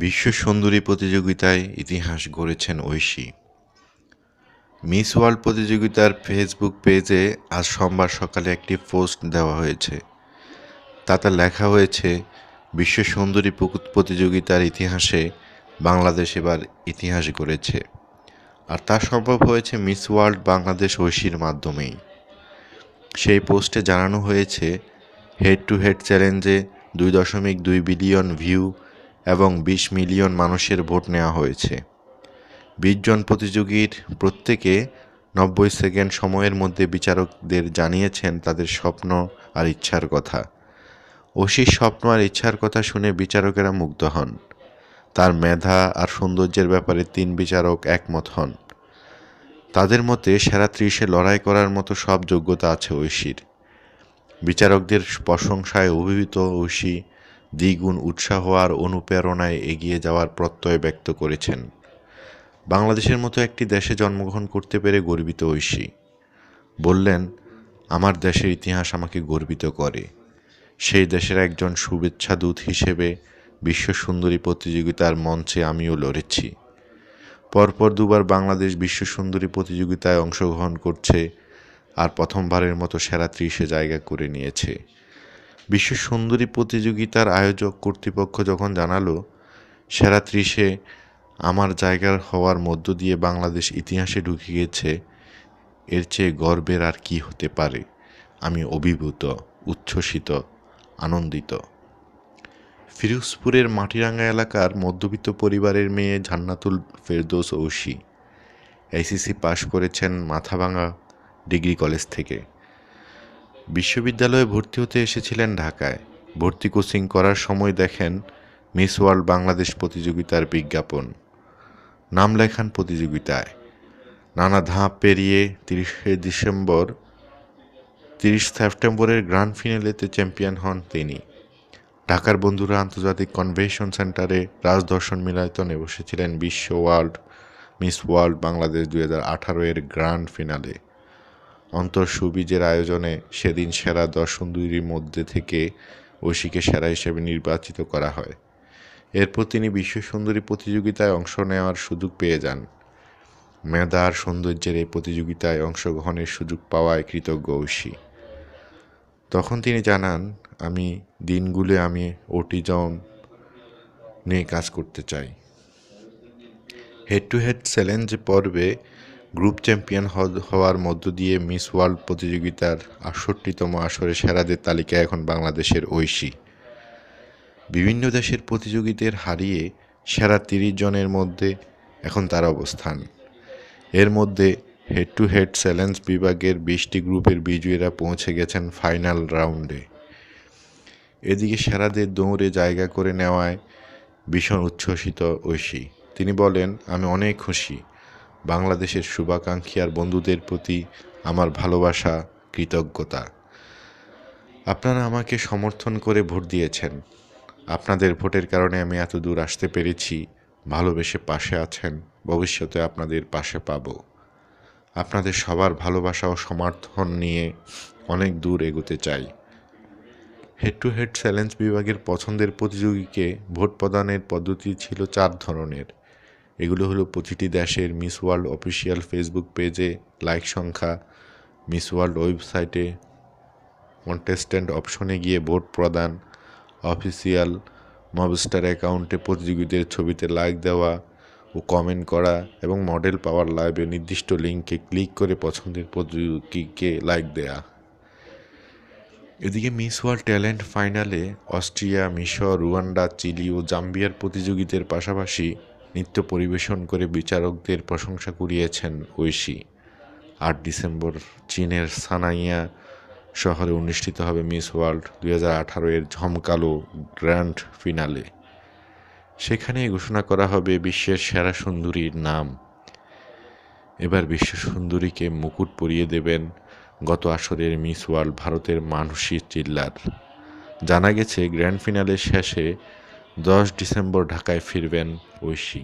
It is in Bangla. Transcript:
বিশ্ব সুন্দরী প্রতিযোগিতায় ইতিহাস গড়েছেন ঐশী। মিস ওয়ার্ল্ড প্রতিযোগিতার ফেসবুক পেজে আজ সোমবার সকালে একটি পোস্ট দেওয়া হয়েছে। তাতে লেখা হয়েছে, বিশ্ব সুন্দরী প্রতিযোগিতার ইতিহাসে বাংলাদেশ এবার ইতিহাস গড়েছে। আর তা সম্ভব হয়েছে মিস ওয়ার্ল্ড বাংলাদেশ ঐশীর মাধ্যমেই। সেই পোস্টে জানানো হয়েছে, হেড টু হেড চ্যালেঞ্জে দুই দশমিক দুই বিলিয়ন ভিউ এবং বিশ মিলিয়ন মানুষের ভোট নেওয়া হয়েছে। বিশ জন প্রতিযোগীর প্রত্যেকে নব্বই সেকেন্ড সময়ের মধ্যে বিচারকদের জানিয়েছেন তাদের স্বপ্ন আর ইচ্ছার কথা। ঐশীর স্বপ্ন আর ইচ্ছার কথা শুনে বিচারকেরা মুগ্ধ হন। তার মেধা আর সৌন্দর্যের ব্যাপারে তিন বিচারক একমত হন। তাদের মতে সেরা ত্রিশে লড়াই করার মতো সব যোগ্যতা আছে ঐশীর বিচারকদের প্রশংসায় অভিভূত ঐশী দ্বিগুণ উৎসাহ আর অনুপ্রেরণায় এগিয়ে যাওয়ার প্রত্যয় ব্যক্ত করেছেন। বাংলাদেশের মতো একটি দেশে জন্মগ্রহণ করতে পেরে গর্বিত ঐশী। বললেন, আমার দেশের ইতিহাস আমাকে গর্বিত করে। সেই দেশের একজন শুভেচ্ছা দূত হিসেবে বিশ্ব সুন্দরী প্রতিযোগিতার মঞ্চে আমিও লড়েছি। পরপর দুবার বাংলাদেশ বিশ্ব সুন্দরী প্রতিযোগিতায় অংশগ্রহণ করছে আর প্রথমবারের মতো সেরা ত্রিশে জায়গা করে নিয়েছে। বিশ্ব সুন্দরী প্রতিযোগিতার আয়োজক কর্তৃপক্ষ যখন জানালো সেরা ত্রিশে আমার জায়গার হওয়ার মধ্য দিয়ে বাংলাদেশ ইতিহাসে ঢুকে গেছে, এর চেয়ে গর্বের আর কি হতে পারে? আমি অভিভূত, উচ্ছ্বসিত, আনন্দিত। ফিরোজপুরের মাটিরাঙ্গা এলাকার মধ্যবিত্ত পরিবারের মেয়ে জান্নাতুল ফেরদোস ঐশী এসিসি পাশ করেছেন মাথাভাঙা ডিগ্রি কলেজ থেকে। বিশ্ববিদ্যালয়ে ভর্তি হতে এসেছিলেন ঢাকায়। ভর্তি কোচিং করার সময় দেখেন মিস ওয়ার্ল্ড বাংলাদেশ প্রতিযোগিতার বিজ্ঞাপন। নাম লেখান প্রতিযোগিতায়। নানা ধাপ পেরিয়ে তিরিশে ডিসেম্বর, তিরিশ সেপ্টেম্বরের গ্র্যান্ড ফিনালেতে চ্যাম্পিয়ন হন তিনি। ঢাকার বন্ধুরা আন্তর্জাতিক কনভেনশন সেন্টারে রাজদর্শন মিলায়তনে বসেছিলেন বিশ্ব ওয়ার্ল্ড, মিস ওয়ার্ল্ড বাংলাদেশ দুই হাজার আঠারো এর গ্র্যান্ড ফিনালে। অন্তর সুবিজের আয়োজনে সেদিন সেরা দশ সুন্দরীর মধ্যে থেকে ঐশীকে সেরা হিসেবে নির্বাচিত করা হয়। এরপর তিনি বিশ্ব সুন্দরী প্রতিযোগিতায় অংশ নেওয়ার সুযোগ পেয়ে যান। মেধা আর সৌন্দর্যের এই প্রতিযোগিতায় অংশগ্রহণের সুযোগ পাওয়ায় কৃতজ্ঞ ঐশী তখন তিনি জানান, আমি দিনগুলো আমি ওটিজম নিয়ে কাজ করতে চাই। হেড টু হেড চ্যালেঞ্জ পর্বে গ্রুপ চ্যাম্পিয়ন হওয়ার মধ্য দিয়ে মিস ওয়ার্ল্ড প্রতিযোগিতার আটষট্টিতম আসরে সেরাদের তালিকায় এখন বাংলাদেশের ঐশী। বিভিন্ন দেশের প্রতিযোগীদের হারিয়ে সেরা তিরিশ জনের মধ্যে এখন তার অবস্থান। এর মধ্যে হেড টু হেড চ্যালেঞ্জ বিভাগের বিশটি গ্রুপের বিজয়ীরা পৌঁছে গেছেন ফাইনাল রাউন্ডে। এদিকে সেরাদের দৌড়ে জায়গা করে নেওয়ায় ভীষণ উচ্ছ্বসিত ঐশী। তিনি বলেন, আমি অনেক খুশি। বাংলাদেশের শুভাকাঙ্ক্ষী আর বন্ধুদের প্রতি আমার ভালোবাসা, কৃতজ্ঞতা। আপনারা আমাকে সমর্থন করে ভোট দিয়েছেন। আপনাদের ভোটের কারণে আমি এত দূর আসতে পেরেছি, ভালোবেসে পাশে আছেন, ভবিষ্যতে আপনাদের পাশে পাব। আপনাদের সবার ভালোবাসা ও সমর্থন নিয়ে অনেক দূর এগোতে চাই। হেড টু হেড চ্যালেঞ্জ বিভাগের পছন্দের প্রতিযোগীকে ভোট প্রদানের পদ্ধতি ছিল চার ধরনের। এগুলো হলো প্রতিটি দেশের মিস ওয়ার্ল্ড অফিসিয়াল ফেসবুক পেজে লাইক সংখ্যা মিস ওয়ার্ল্ড ওয়েবসাইটে কন্টেস্ট্যান্ট অপশনে গিয়ে ভোট প্রদান অফিসিয়াল মবস্টার অ্যাকাউন্টে প্রতিযোগীদের ছবিতে লাইক দেওয়া ও কমেন্ট করা এবং মডেল পাওয়ার লাইভে নির্দিষ্ট লিঙ্কে ক্লিক করে পছন্দের প্রতিযোগীকে লাইক দেয়া। এদিকে মিস ওয়ার্ল্ড ট্যালেন্ট ফাইনালে অস্ট্রিয়া, মিশর, রুয়ান্ডা, চিলি ও জাম্বিয়ার প্রতিযোগীদের পাশাপাশি নৃত্য পরিবেশন করে বিচারকদের প্রশংসা কুড়িয়েছেন ঐশী। আট ডিসেম্বর চীনের সানাইয়া শহরে অনুষ্ঠিত হবে মিস ওয়ার্ল্ড দু হাজার আঠারো এর ঝমকালো গ্র্যান্ড ফিনালে। সেখানে ঘোষণা করা হবে বিশ্বের সেরা সুন্দরীর নাম। এবার বিশ্ব সুন্দরীকে মুকুট পরিয়ে দেবেন গত আসরের মিস ওয়ার্ল্ড ভারতের মানসী চিল্লার। জানা গেছে, গ্র্যান্ড ফিনালের শেষে দশ ডিসেম্বর ঢাকায় ফিরবেন ঐশী।